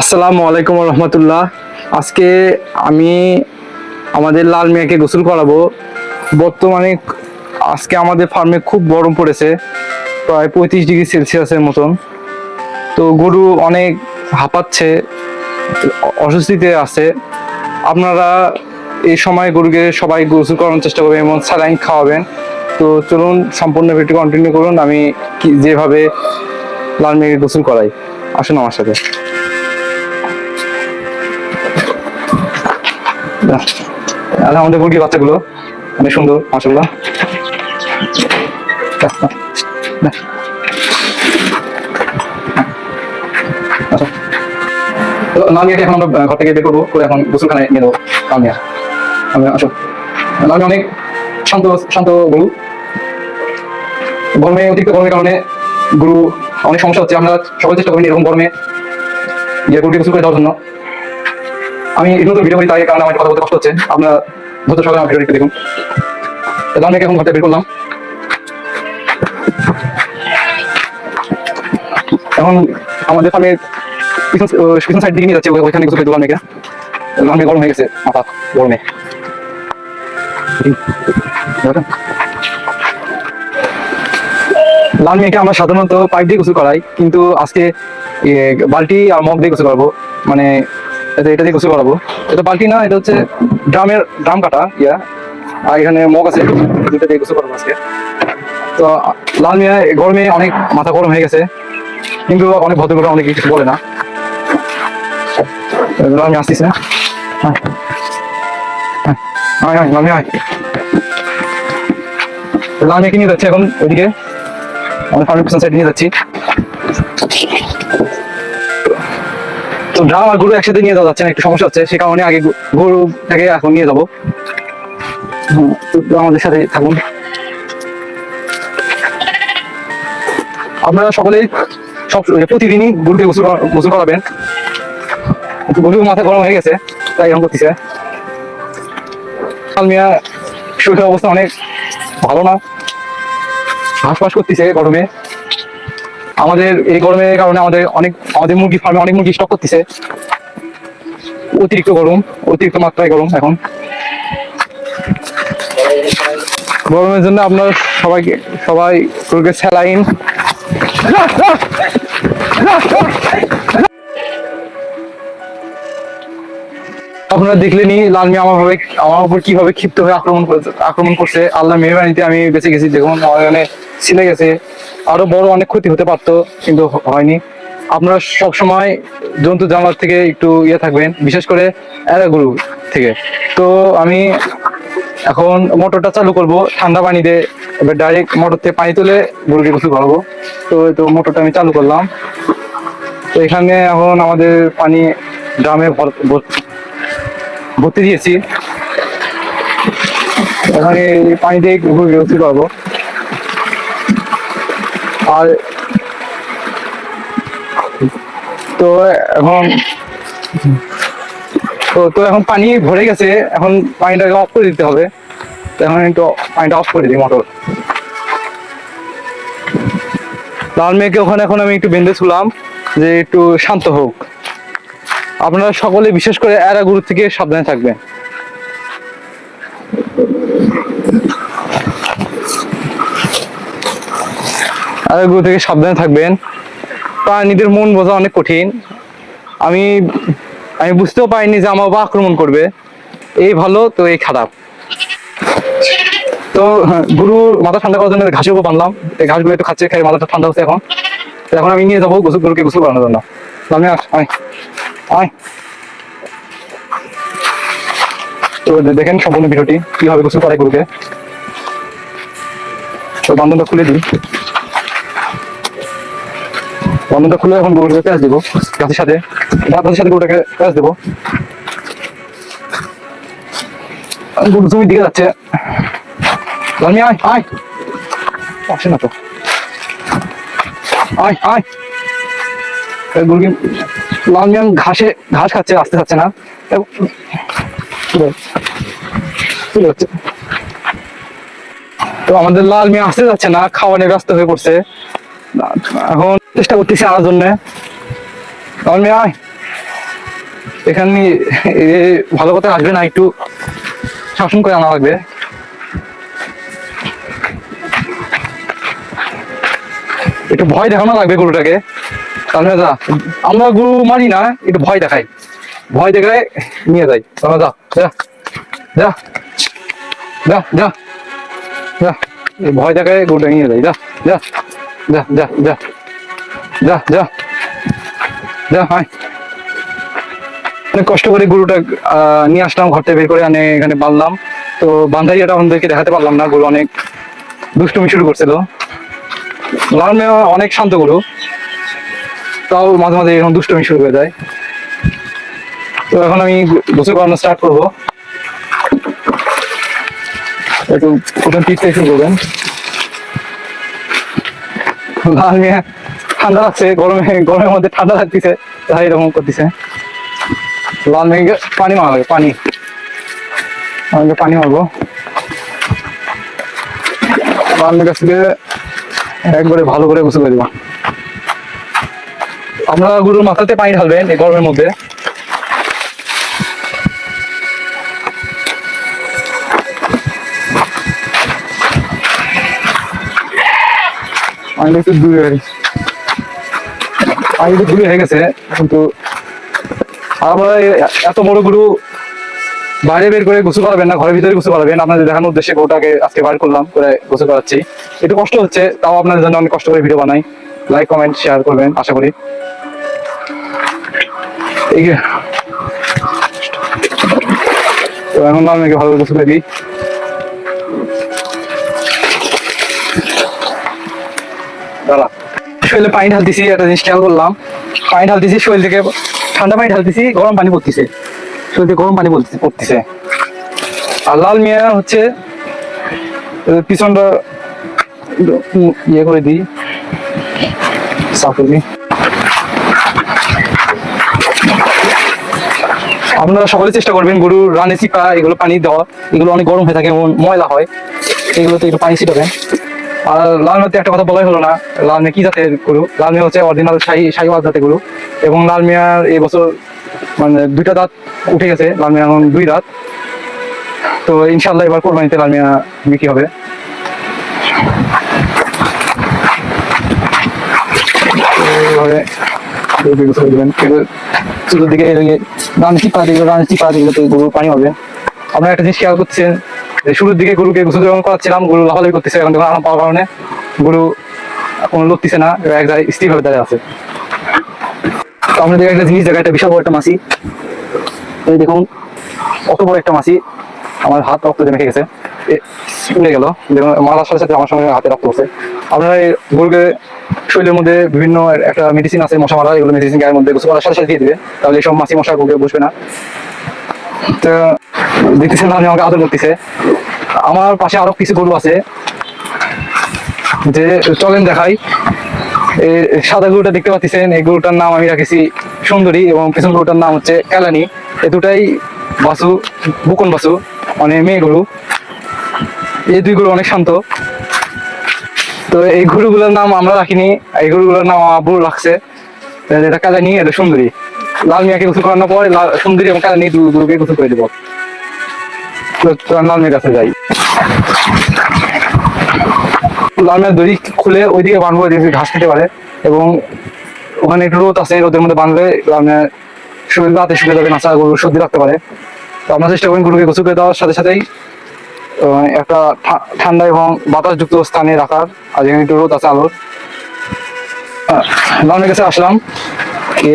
আসসালামু আলাইকুম রহমতুল্লাহ আজকে আমি আমাদের লাল মিয়াকে গোসল করাবো। বর্তমানে আজকে আমাদের ফার্মে খুব গরম পড়েছে, প্রায় পঁয়ত্রিশ ডিগ্রি সেলসিয়াসের মতন। তো গরু অনেক হাঁপাচ্ছে, অস্বস্তিতে আছে। আপনারা এই সময় গরুকে সবাই গোসল করানোর চেষ্টা করবেন এবং স্যালাইন খাওয়াবেন। তো চলুন, সম্পূর্ণ ভিডিও কন্টিনিউ করুন। আমি যেভাবে লাল মেয়েকে গোসল করাই। আসুন আমার সাথে। আর আমাদের মুরগির বাচ্চাগুলো অনেক সুন্দর মাসাল্লাহ বের করব, করে এখন আসো। অনেক শান্ত শান্ত গরু। গরমে অতিরিক্ত গরমের কারণে গরু অনেক সমস্যা হচ্ছে। আমরা সবাই চেষ্টা করি এরকম গরমে ইয়ে গরুকে গোসল করে দেওয়ার জন্য। আমি নতুন ভিডিও করি তাই কারণে আমার কথা বলতে কষ্ট হচ্ছে। আপনারা ধৈর্য সবাই আমার ভিডিও দেখুন। লামিয়াকে এখন ঘর থেকে বের করলাম। এখন আমাদের ফার্মের পিছন সাইড দিকে নিয়ে যাচ্ছে, ওই- ওইখানে গোসল করে দিলাম মেয়েকে গরম হয়ে গেছে, মাথা গরমে? লাল মেয়েকে আমরা সাধারণত পাইপ দিয়ে গোসল করাই, কিন্তু আজকে বালতি আর মগ দিয়ে গোসল করাবো মানে এটা দিয়ে গোসল করাবো। এটা বালতি না, এটা হচ্ছে ড্রামের, ড্রাম কাটা, ইয়া। আর এখানে মগ আছে দুটো দিয়ে গোসল করব আজকে। তো, লাল মিয়া গরমে অনেক মাথা গরম হয়ে গেছে, কিন্তু অনেক ভদ্র করে অনেক কিছু বলে না। লাল আমি আসতেছি না? হ্যাঁ। হ্যাঁ। মিয়া লাল মেয়েকে নিয়ে যাচ্ছে এখন ওইদিকে পিছন সাইডে নিয়ে যাচ্ছি। তো ড্রাম আর গরু একসাথে নিয়ে যাওয়া যাচ্ছে না, একটু সমস্যা হচ্ছে, সে কারণে আগে এখন নিয়ে যাব। আমাদের সাথে থাকুন। আপনারা সকলে সব প্রতিদিনই গরুকে গোসল গোসল করাবেন। গরু মাথা গরম হয়ে গেছে, তাই এরকম করতেছে। শরীরের অবস্থা অনেক ভালো না। হাঁসফাঁস করতেছে গরমে। আমাদের এই গরমের কারণে আমাদের অনেক, আমাদের মুরগি ফার্মে অনেক মুরগি স্টক করতেছে। অতিরিক্ত গরম, অতিরিক্ত মাত্রায় গরম এখন। গরমের জন্য আপনার সবাইকে, সবাই গরুকে স্যালাইন। আপনারা দেখলেনই লাল মিয়া আমার ভাবে আমার উপর কীভাবে ক্ষিপ্ত হয়ে আক্রমণ করেছে, আক্রমণ করছে, আল্লাহ মেহরবানিতে আমি বেঁচে গেছি, দেখুন, আমার এখানে ছিলে গেছে। আরও বড় অনেক ক্ষতি হতে পারতো, কিন্তু হয়নি। আপনারা সব সময় জন্তু জানোয়ার থেকে একটু ইয়ে থাকবেন, বিশেষ করে গরু থেকে। তো আমি এখন মোটরটা চালু করব, ঠান্ডা পানি দিয়ে। এবার ডাইরেক্ট মোটর থেকে পানি তুলে গরুকে গোসল করাবো। তো তো মোটরটা আমি চালু করলাম। তো এখানে এখন আমাদের পানি ড্রামে ভর- ভর- ভর্তি দিয়েছি। এখানে পানি দিয়ে গরুকে গোসল করব। আর তো এখন তো তো এখন পানি ভরে গেছে, এখন পানিটাকে অফ করে দিতে হবে। তো এখন একটু পানিটা অফ করে দিই মোটর লাল মেয়েকে ওখানে এখন আমি একটু বেঁধে ছিলাম, যে একটু শান্ত হোক। আপনারা সকলে বিশেষ করে এরা গুরু থেকে সাবধানে থাকবেন। গুরু থেকে সাবধানে থাকবেন। প্রাণীদের মন বোঝা অনেক কঠিন। আমি আমি বুঝতেও পারিনি যে আমার বাবা আক্রমণ করবে। এই ভালো তো এই খারাপ। তো হ্যাঁ, গরু মাথা ঠান্ডা করার জন্য ঘাসের উপর বানলাম এই ঘাসগুলো একটু খাচ্ছে খেয়ে মাথাটা ঠান্ডা হচ্ছে এখন। এখন আমি নিয়ে যাব গোসল গরুকে গোসল করানোর জন্য। আমি আয়। আয়। তো দেখেন সম্পূর্ণ ভিডিওটি কীভাবে গোসল করায় গরুকে। তো বান্ধবটা খুলে দিই। বান্ধনটা খুলে এখন গরুকে পেঁয়াজ দেবো গাছের সাথে গাছের সাথে গরুটাকে পেঁয়াজ দেবো। গরু জমির দিকে যাচ্ছে। আয় আয়। আসে না তো। আয় আয়। ঘাসে, ঘাস খাচ্ছে, আসতে যাচ্ছে না। তো আমাদের লাল মিয়া আসতে যাচ্ছে না খাওয়ানোর ব্যস্ত হয়ে পড়ছে। এখন চেষ্টা করতেছি আনার জন্য। আমার মেয়ে। এখানে ভালো কথা আসবে না, একটু শাসন করে আনা লাগবে। একটু ভয় দেখানো লাগবে গরুটাকে। আমরা গরু মারি না, একটু ভয় দেখাই। ভয় দেখায় নিয়ে যাই। তাহলে যা যা যা যা যা যা ভয় দেখায় গরুটা নিয়ে যাই। যা যা। যা যা যা। যা যা। যা অনেক কষ্ট করে গরুটা নিয়ে আসলাম ঘর থেকে বের করে আনে, এখানে বাঁধলাম। তো বান্ধাইয়াটা আমাদেরকে দেখাতে পারলাম না, গরু অনেক দুষ্টুমি শুরু করছিল। লাল অনেক শান্ত গরু। তাও মাঝে মাঝে এরকম দুষ্টুমি শুরু হয়ে যায়। তো এখন আমি গোসল করানো স্টার্ট করব। একটু প্রথম টিপ থেকে শুরু করবেন লাল মিয়া ঠান্ডা লাগছে, গরমে, গরমের মধ্যে ঠান্ডা লাগতেছে, তাই এরকম করতেছে। লাল মেঘে পানি মারা লাগে পানি। আমাকে পানি মারবো। লাল মেঘ থেকে একবারে ভালো করে গোসল করে দিবা। আপনারা গরুর মাথাতে পানি ঢালবেন এই গরমের মধ্যে। পানিটা একটু দূরে। পানি একটু দূরে হয়ে গেছে, কিন্তু আমরা এত বড় গরু বাইরে বের করে গোসল করাবেন না, ঘরের ভিতরে গোসল করাবেন। আপনাদের দেখানোর উদ্দেশ্যে গরুটাকে আজকে বার করলাম, করে গোসল করাচ্ছি। একটু কষ্ট হচ্ছে, তাও আপনাদের জন্য অনেক কষ্ট করে ভিডিও বানাই। লাইক কমেন্ট শেয়ার করবেন, আশা করি। এই এখন আমি ভালো গোসল দিই। দাঁড়া। শরীরে পানি ঢালতেছি, একটা জিনিস খেয়াল করলাম। পানি ঢালতেছি, শরীর থেকে ঠান্ডা পানি ঢালতেছি, গরম পানি পড়তেছে। শরীর থেকে গরম পানি পড়তেছে আর লাল মিয়া হচ্ছে পিছনটা ইয়ে করে দিই। সাফ আপনারা সকলে চেষ্টা করবেন গরুর রানে চিপা এগুলো পানি দেওয়া। এগুলো অনেক গরম হয়ে থাকে ময়লা হয়। এগুলোতে একটু পানি ছিটাবেন। আর লাল মিয়াতে একটা কথা বলাই হলো না। লাল মিয়া কি জাতের গরু? লাল মিয়া হচ্ছে অরিজিনাল শাহি শাহিওয়াল জাতের গরু। এবং লাল মিয়ার এই বছর মানে দুইটা দাঁত উঠে গেছে লাল মিয়া এখন দুই দাঁত। তো ইনশাল্লাহ এবার কোরবানিতে লাল মিয়া বিক্রি হবে। এদিকে রান চিপা দিকে, রান চিপা দিকে তো গরু পানি হবে। আপনারা একটা জিনিস খেয়াল করছেন শুরুর দিকে গরুকে গোসল যখন করাচ্ছিলাম, গরু লাফালাফি করতেছে, এখন যখন আরাম পাওয়ার কারণে গরু কোনো লড়তেছে না, এক জায়গায় স্থিরভাবে দাঁড়িয়ে আছে। তো আপনাদের একটা জিনিস, দেখা, একটা বিশাল বড় একটা মাছি। এই দেখুন অত বড় একটা মাছি। আমার হাত রক্ত জমে গেছে। উড়ে গেল। দেখুন, মারার সাথে সাথে আমার সঙ্গে হাতে রক্ত হচ্ছে আপনারা এই গরুকে শরীরের মধ্যে বিভিন্ন একটা মেডিসিন আছে, মশা মারা, এগুলো মেডিসিন গায়ের মধ্যে গোসল করার সাথে সাথে দিয়ে দিবে। তাহলে এইসব মাছি মশা গরুকে বসবে না। তো, দেখতেছেন আমি আমাকে আদর করতেছে। আমার পাশে আরও কিছু গরু আছে। যে, চলেন দেখাই। সাদা গরুটা দেখতে পাচ্ছেন, এই গরুটার নাম আমি রাখেছি সুন্দরী এবং পেছন গরুটার নাম হচ্ছে কালানি। এই দুটাই বাসু বুকন বাসু মানে মেয়ে গরু। এই দুই গরু অনেক শান্ত। তো এই গরুগুলোর নাম আমরা রাখিনি, এই গরুগুলোর নাম আব্বু রাখছে। এটা কালানি, এটা সুন্দরী। লাল মিয়াকে গোসল করানোর পর সুন্দরী এবং কালানি দুই গরুকে গোসল করে দেবো। মিয়ার কাছে যাই। লালমের দড়ি খুলে ওইদিকে বাঁধবো, ওইদিকে ঘাস খেতে পারে। এবং ওখানে একটু রোদ আছে, রোদের মধ্যে বাঁধলে লালমের শরীর রাতে শুকিয়ে যাবে নাচা, গরু সর্দি রাখতে পারে। তো আমরা চেষ্টা করি গরুকে গোসল করে দেওয়ার সাথে সাথেই। একটা ঠান্ডা এবং বাতাসযুক্ত স্থানে রাখার। আর যেখানে একটু রোদ আছে আলোর। লালমের কাছে আসলাম। এ,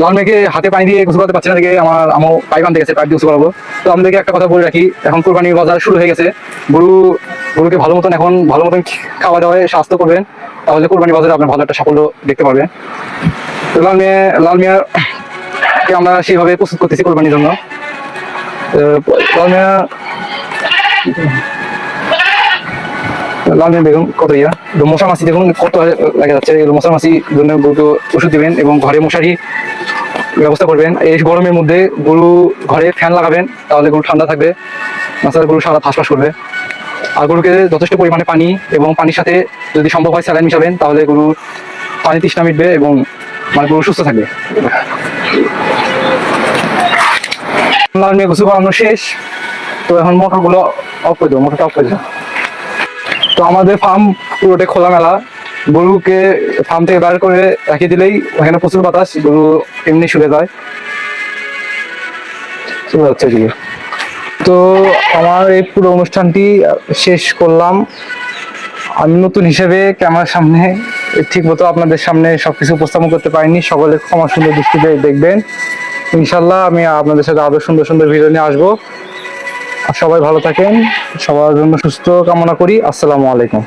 লালমেকে হাতে পানি দিয়ে গোসল করতে পারছি না দেখে আমার আমও পাইপ আনতে গেছে পাইপ দিয়ে গোসল করাবো। তো আমাদেরকে একটা কথা বলে রাখি এখন কোরবানির বাজার শুরু হয়ে গেছে। গরু গরুকে ভালো মতন এখন ভালো মতন খাওয়া দাওয়ায় স্বাস্থ্য করবেন। তাহলে কোরবানি বাজারে আপনার ভালো একটা সাফল্য দেখতে পারবেন তো লাল মিয়া লাল মিয়া কে আমরা সেইভাবে প্রস্তুত করতেছি কোরবানির জন্য। লাল মিয়া লাল মিয়া বেগুন কত ইয়া? মশা মাছি দেখুন কত লাগে যাচ্ছে। মশা মাছি জন্য গরুকে ওষুধ দিবেন এবং ঘরে মশারি ব্যবস্থা করবেন। এই গরমের মধ্যে গরু ঘরে ফ্যান লাগাবেন, তাহলে গরু ঠান্ডা থাকবে, তাছাড়া গরু সারা ফাঁসফাস করবে। আর গরুকে যথেষ্ট পরিমাণে পানি এবং পানির সাথে যদি সম্ভব হয় স্যালাইন মিশাবেন, তাহলে গরু পানি তৃষ্ণা মিটবে এবং মানে গরু সুস্থ থাকবে। লাল মেয়ে গোসল করানো শেষ। তো এখন মোটরগুলো অফ করে দেবো মোটরটা অফ করে দেবো। তো আমাদের ফার্ম পুরোটাই খোলামেলা। গরুকে ফার্ম থেকে বার করে রেখে দিলেই ওখানে প্রচুর বাতাস, গরু এমনি শুয়ে যায়। যাচ্ছে তো আমার এই পুরো অনুষ্ঠানটি শেষ করলাম। আমি নতুন হিসেবে ক্যামেরার সামনে ঠিক মতো আপনাদের সামনে সবকিছু উপস্থাপন করতে পারিনি। সকলে ক্ষমা সুন্দর দৃষ্টিতে দেখবেন। ইনশাল্লাহ আমি আপনাদের সাথে আরও সুন্দর সুন্দর ভিডিও নিয়ে আসব। সবাই ভালো থাকেন সবার জন্য সুস্থ কামনা করি। আসসালামু আলাইকুম।